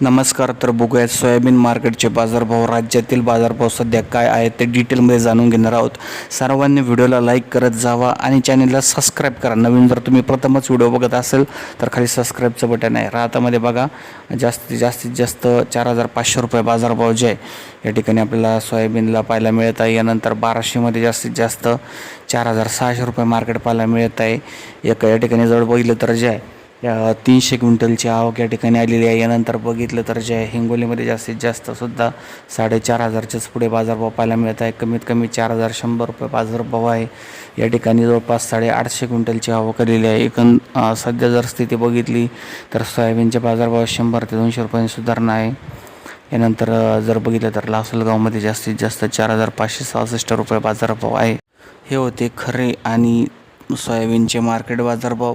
नमस्कार तर बघूयात सोयाबीन मार्केटचे बाजारभाव. राज्यातील बाजारभाव सध्या काय आहेत ते डिटेलमध्ये जाणून घेणार आहोत. सर्वांनी व्हिडिओला लाईक करत जावा आणि चॅनलला सबस्क्राईब करा. नवीन जर तुम्ही प्रथमच व्हिडिओ बघत असेल तर खाली सबस्क्राईबचं बटन आहे. राहतामध्ये बघा जास्तीत जास्तीत जास्त चार हजार पाचशे रुपये बाजारभाव जे आहे या ठिकाणी आपल्याला सोयाबीनला पाहायला मिळत आहे. यानंतर बाराशेमध्ये जास्तीत जास्त चार हजार सहाशे रुपये मार्केट पाहायला मिळत आहे. एक या ठिकाणी जवळ बघितलं तर जे आहे तीनशे क्विंटलची आवक या ठिकाणी आलेली आहे. यानंतर बघितलं तर जे हिंगोलीमध्ये जास्तीत जास्त सुद्धा साडेचार हजारच्याच पुढे बाजारभाव पाहायला मिळत आहे. कमीत कमी चार हजार शंभर रुपये बाजारभाव आहे. या ठिकाणी जवळपास साडेआठशे क्विंटलची आवक आलेली आहे. एकूण सध्या जर स्थिती बघितली तर सोयाबीनचे बाजारभाव शंभर ते दोनशे रुपयांनी सुधारणा आहे. यानंतर जर बघितलं तर लासलगावमध्ये जास्तीत जास्त चार हजार पाचशे सहासष्ट रुपये बाजारभाव आहे. हे होते खरे आणि सोयाबीनचे मार्केट बाजारभाव.